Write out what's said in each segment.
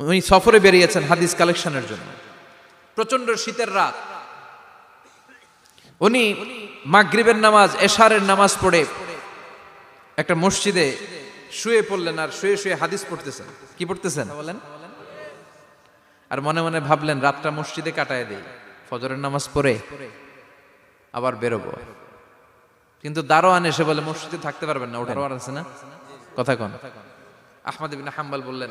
উনি সফরে বেরিয়েছেন হাদিস কালেকশনের জন্য। প্রচণ্ড শীতের রাত। উনি মাগরিবের নামাজ এশারের নামাজ পড়ে একটা মসজিদে শুয়ে পড়লেন আর শুয়ে শুয়ে হাদিস পড়তেছেন। কি পড়তেছেন? বলেন। আর মনে মনে ভাবলেন রাতটা মসজিদে কাটায় দেই ফজরের নামাজ পড়ে আবার বেরোবো। কিন্তু দারোয়ান এসে বলে মসজিদে থাকতে পারবেন না ওটা আছে না? কথা কন। আহমদ ইবিন হাম্বাল বললেন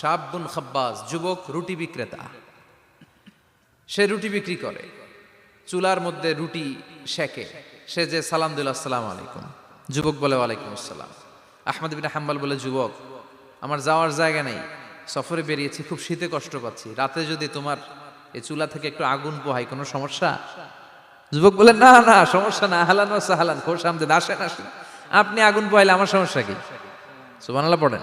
সাবুন খাব্বাজ, যুবক, রুটি বিক্রেতা। সে রুটি বিক্রি করে। চুলার মধ্যে রুটি শেখে সে যে সালাম দিল আসসালাম আলাইকুম। যুবক বলে, ওয়ালাইকুম আসসালাম। আহমদ বিন হাম্বাল বলে, যুবক, আমার যাওয়ার জায়গা নেই। সফরে বেরিয়েছি, খুব শীতে কষ্ট পাচ্ছি। রাতে যদি তোমার এই চুলা থেকে একটু আগুন পোহাই কোনো সমস্যা? যুবক বলে, না না, সমস্যা না। হালান সাহালান খোশ আমদেদ আসেন আসেন। আপনি আগুন পোহাইলে আমার সমস্যা কি? সুবহানাল্লাহ, পড়েন।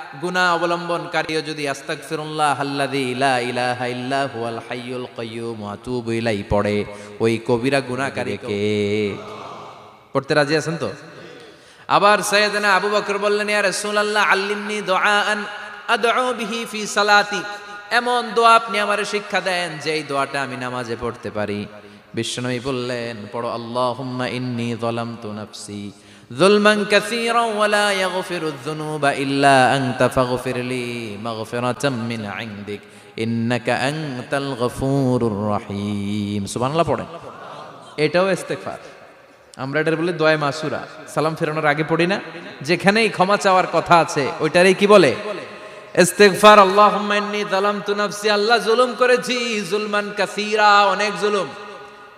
গুনাহ অবলম্বনকারীও যদি আস্তাগফিরুল্লাহ আল্লাযী লা ইলাহা ইল্লা হুয়াল হাইয়ুল কাইয়্যুম ওয়া আতুবু ইলাইহি পড়ে, ওই কবিরা গুনাহকারীকে। পড়তে রাজি আছেন তো? আবার সৈয়দনা আবু বকর বললেন, ইয়া রাসূলুল্লাহ, আল্লিমনি দুআআন আদউ বিহি ফি সালাতি। এমন দোয়া আপনি আমারে শিক্ষা দেন, যেই দোয়াটা আমি নামাজে পড়তে পারি। বিশ্বনবী বললেন, পড়ো, আল্লাহুম্মা ইন্নী যালামতু নাফসি। যুলমান কাসীরা ওয়া লা ইয়াগফিরু যুনুবা ইল্লা আনতা ফাগফির লি মাগফিরাতাম মিন ইনদিক, ইন্নাকা আনতাল গফুরুর রহিম। সুবহানাল্লাহ পড়েন। এটাও ইস্তেগফার। আমরা এটার বলে দোয়া মাসুরা। সালাম ফেরানোর আগে পড়ি না? যেখানেই ক্ষমা চাওয়ার কথা আছে, ওইটারই কি বলে? ইস্তেগফার, আল্লাহুম্মা ইন্নী যালামতু নাফসি, আল্লাহ জুলুম করেছি, জুলমান কাসীরা অনেক জুলুম।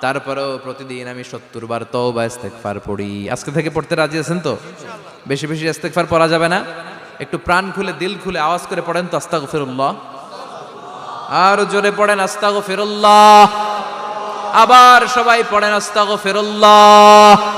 তারপরেও প্রতিদিন আমি সত্তর বার তওবা ইস্তেকফার পড়ি। আজকে থেকে পড়তে রাজি আছেন তো? বেশি বেশি ইস্তেগফার পড়া যাবে না? একটু প্রাণ খুলে, দিল খুলে আওয়াজ করে পড়েন তো আস্তাগ ফিরুল্লাহ আর জোরে পড়েন আস্তাগ ফিরুল্লাহ আবার সবাই পড়েন আস্তাগ ফিরুল্লাহ